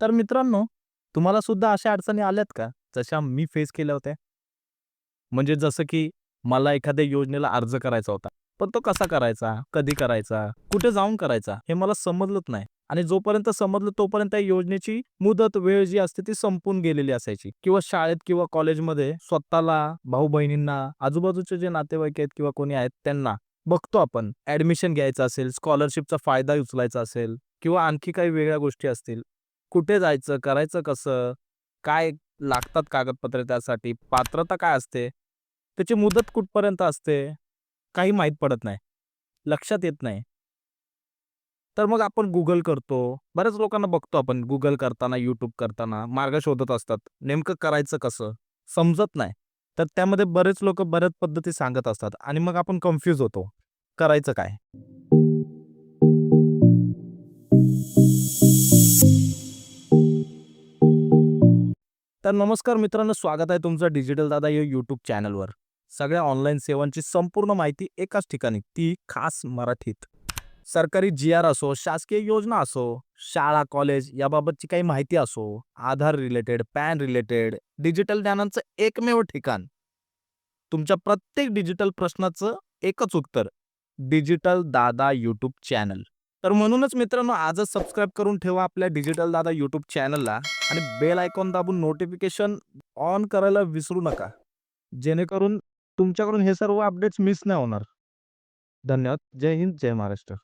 तर मित्रांनो, तुम्हाला सुद्धा अशा अडचणी आल्यात का? जशा मी फेस केल्या होत्या? म्हणजे जसं की मला एखाद्या योजनेला अर्ज करायचा होता. पण तो कसा करायचा? कधी करायचा? कुठे जाऊन करायचा? हे मला समजलंच नाही. आणि जोपर्यंत समजलं तोपर्यंत त्या योजनेची मुदत, वेळ जी असते ती संपून गेलेली असायची. किंवा शाळेत किंवा कॉलेजमध्ये स्वतःला, भाऊ-बहिणींना, आजूबाजूचे जे नातेवाईक आहेत किंवा कोणी आहेत त्यांना बघतो आपण. ऍडमिशन घ्यायचं असेल, स्कॉलरशिपचा फायदा उचलायचा असेल किंवा आणखी काही वेगळ्या गोष्टी असतील. कुठे जायचं? करायचं कसं? काय लागतात कागदपत्रे त्यासाठी? पात्रता काय असते? त्याची मुदत कुठपर्यंत असते? काही माहीत पडत नाही. लक्षात येत नाही. तर मग आपण गुगल करतो. बऱ्याच लोकांना बघतो आपण गुगल करताना, यूट्यूब करताना मार्ग शोधत असतात. नेमकं करायचं कसं? समजत नाही. तर त्यामध्ये बरेच लोक बऱ्याच पद्धती सांगत असतात आणि मग आपण कन्फ्यूज होतो. करायचं काय? तर नमस्कार मित्रांनो, स्वागत आहे तुमचं डिजिटल दादा या यूट्यूब चॅनलवर. सगळ्या ऑनलाईन सेवांची संपूर्ण माहिती एकाच ठिकाणी, ती खास मराठीत. सरकारी जी-आर असो, शासकीय योजना असो, शाळा, कॉलेज याबाबतची काही माहिती असो, Aadhaar related, PAN related, digital ज्ञानाचं एकमेव ठिकाण. तुमच्या प्रत्येक डिजिटल प्रश्नाचं एकच उत्तर, डिजिटल दादा यूट्यूब चॅनल. तर म्हणूनच मित्रांनो आजच सबस्क्राईब करून ठेवा आपल्या डिजिटल दादा यूट्यूब चॅनलला आणि बेल आयकॉन दाबून नोटिफिकेशन ऑन करायला विसरू नका. जेणेकरून तुमच्याकडून हे सर्व अपडेट्स मिस नाही होणार. धन्यवाद. जय हिंद, जय महाराष्ट्र.